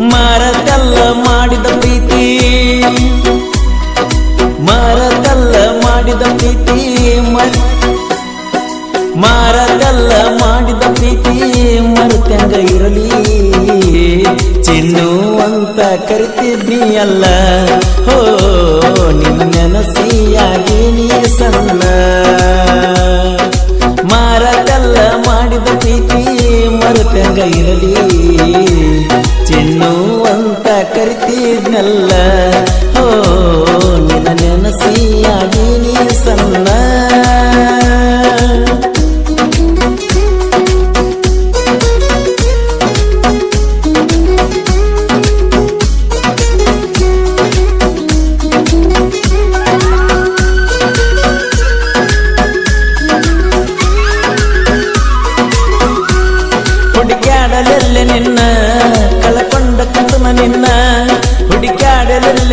ಮರದಲ್ಲ ಮಾಡಿದ ಪ್ರೀತಿ. ಮರದಲ್ಲ ಮಾಡಿದ ಪ್ರೀತಿ ಮರದಲ್ಲ ಮಾಡಿದ ಪ್ರೀತಿ, ಮರುತ್ಯಂಗ ಇರಲಿ. ಚಿನ್ನು ಅಂತ ಕರಿತಿದ್ದೀಯಲ್ಲ ಹೋ, ನಿನ್ನ ನೆನಸಿಯಾಗಿ ನೀ ಸಲ್ಲ ಮರದಲ್ಲ ಮಾಡಿದ ಪ್ರೀತಿ, ಮರುತ್ಯಂಗ ಇರಲಿ. ಕರಿತಿದ್ನಲ್ಲ? ಹೋ ನಿನ್ನ ನೆನಸಿಯಾಗಿ ನೀ ಸಣ್ಣ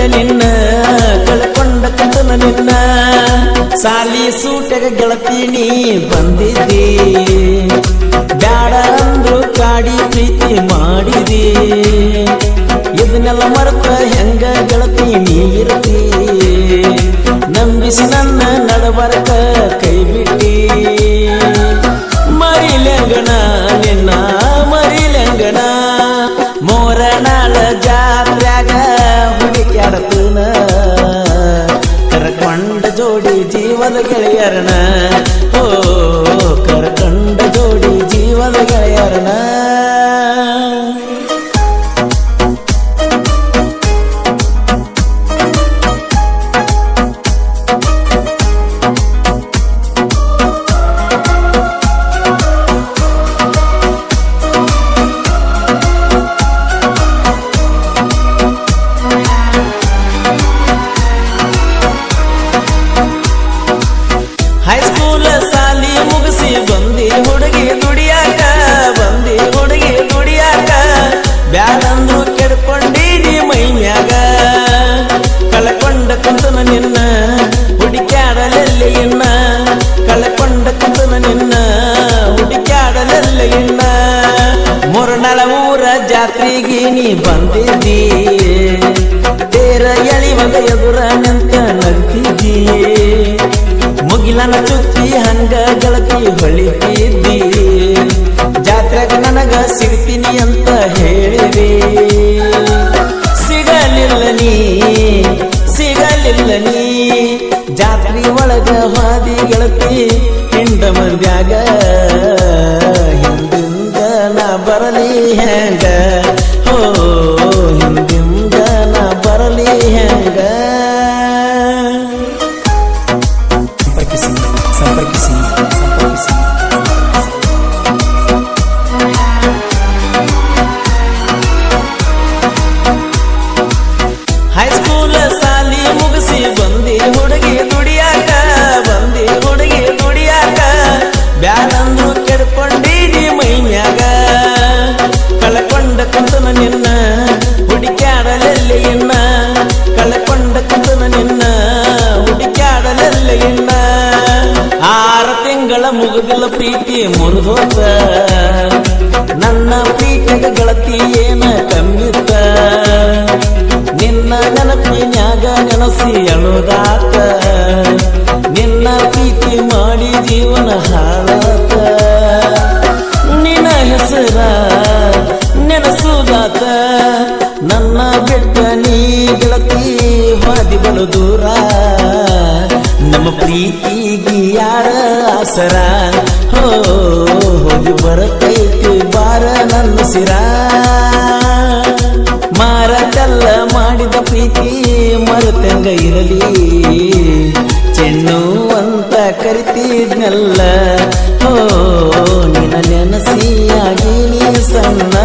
ನಿನ್ನ ಕಳ್ಕೊಂಡ ಕಂದನ ನಿನ್ನ ಸಾಲಿ ಸೂಟಗ ಗೆಳತಿ ನೀ ಬಂದಿದ್ದಿ. ಬ್ಯಾಡ ಅಂದ್ರು ಕಾಡಿ ಪ್ರೀತಿ ಮಾಡಿದಿ. ಇದನ್ನೆಲ್ಲ ಮರೆತ ಹೆಂಗ ಗೆಳತಿ ನೀ ಇರ್ತಿ? ನಂಬಿಸಿ ನನ್ನ ನಡಬರಕ ಕೈ ಬಿಟ್ಟಿ. ಗೆಳೆಯರನ ಹುಡುಗಿ ದುಡಿಯಾಕ, ಬಂದಿ ಹುಡುಗಿ ದುಡಿಯಾಕ, ಬ್ಯಾಡಂದ್ರು ಕೆಡ್ಕೊಂಡೀನಿ ಮೈ ಮ್ಯಾಗ. ಕಳ್ಕೊಂಡ ಕುಂತನ ನಿನ್ನ, ಹುಡುಕ್ಯಾಡಲೆಲ್ಲಿ ಇನ್ನ. ಕಳ್ಕೊಂಡ ಕುಂತನ ನಿನ್ನ, ಹುಡುಕ್ಯಾಡಲೆಲ್ಲಿ ಇನ್ನ. ಮುರನಳ ಊರ ಜಾತ್ರೆಗೆ ನೀ ಬಂದಿದ್ದಿ. ತೇರ ಎಳಿವಾಗ ಎದುರ ನಿಂತ ನಗ್ತಿದ್ದಿ. ಮುಗಿಲನ ಚುಚ್ಚಿ ಹಂಗ ಗಳತಿ ಹೊಳಿತಿದ್ದಿ ಜಾತ್ರೆಗ ನನಗ ಸಿಗ್ತೀನಿ ಅಂತ ಹೇಳಿದೆ. ಸಿಗಲಿಲ್ಲ ನೀ ಸಿಗಲಿಲ್ಲ ನೀ. ಜಾತ್ರೆ ಒಳಗ ಹಾದಿ ಗೆಳತಿ ಹಿಂಡ ಮಂದ್ಯಾಗ. ಹಿಂದಿಂದ ನಾ ಬರಲಿ ಹೆಂಗ? ಹೋ, ಹಿಂದಿಂದ ನಾ ಬರಲಿ ಹೆಂಗ? ಮುಗುದಿಲ್ಲ ಪ್ರೀತಿ ಮುರಿದೋತ. ನನ್ನ ಪ್ರೀತಿಯ ಗೆಳತಿ ಏನ ಕಮ್ಮಿತ್ತ. ನಿನ್ನ ನೆನಪಿನ್ಯಾಗ ನೆನಸಿ ಅಳುದಾತ. ನಿನ್ನ ಪ್ರೀತಿ ಮಾಡಿ ಜೀವನ ಹಾಳಾತ. ನಿನ್ನ ಹೆಸರ ನೆನಸುದಾತ. ನನ್ನ ಬೆಟ್ಟ ನೀ ಗೆಳತಿ ಹಾದಿ ಬಲು ದೂರ. ನಮ್ಮ ಪ್ರೀತಿಗೆ ಯಾರ ಆಸರ ಹೋ ಹೋಗಿ ಬರತೈತಿ ಬಾರ ನನ್ನ ಸಿರ ಮಾರಕಲ್ಲ ಮಾಡಿದ ಪ್ರೀತಿ ಮರುತಂಗ ಇರಲಿ. ಚೆನ್ನು ಅಂತ ಕರಿತಿದ್ನಲ್ಲ. ಹೋ, ನಿನ್ನ ನೆನಸಿಯಾಗಿ ನೀ ಸಣ್ಣ.